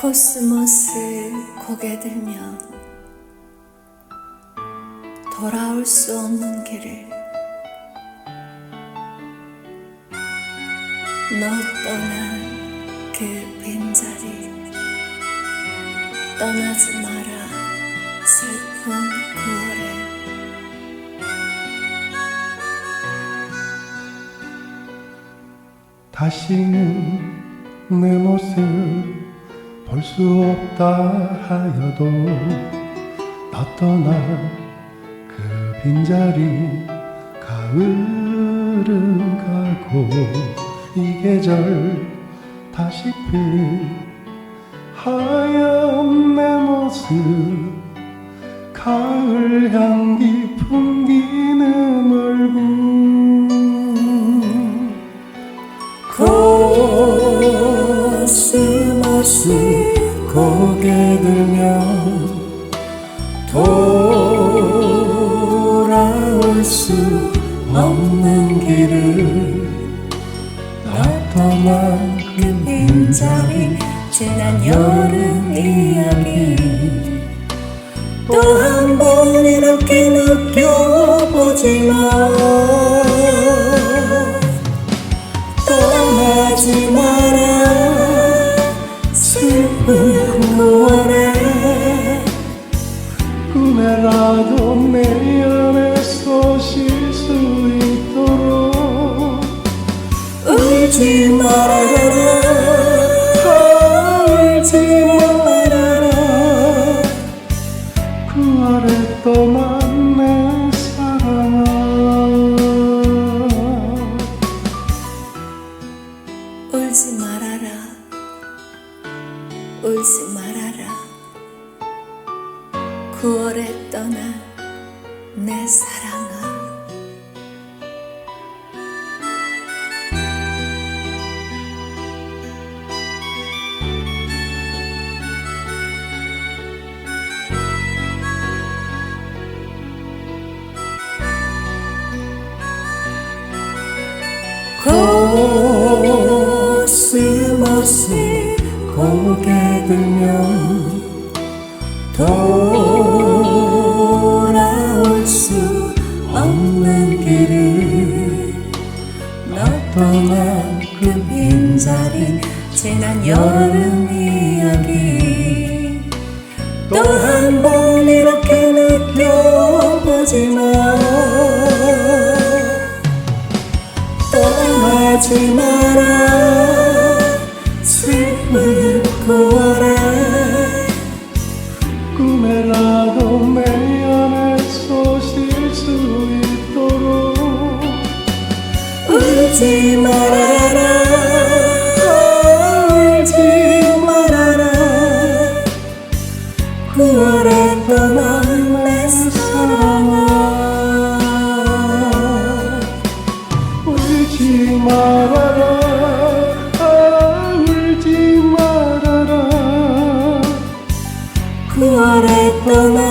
코스모스 고개 들면 돌아올 수 없는 길을 너 떠난 그 빈자리 떠나지 마라 슬픈 9월에. 다시는 내 모습 볼 수 없다 하여도 너 떠난 그 빈자리 가을은 가고 이 계절 다시 필 하얀 내 모습 가을 향기 풍기는 얼굴 코스 모스 고개 들면 돌아올 수 없는 길을 나 떠난 그 빈자리 지난 여름 이야기. 또 한 번 이렇게 느껴보지만 울지 말아라. 울지 말아라. 9월에 떠난 내 사랑아. 울지 말아라. 울지 말아라. 9월에 떠난 내 사랑 아 코스모스 고개 들면 돌아올 수 없는 길을 나 떠난 그 빈자리 지난 여름 이야기 또 한 번 이렇게 느껴보지만 떠나지 마라 9월에 꿈에라도 내 안에서 쉴수 있도록 울지 말 울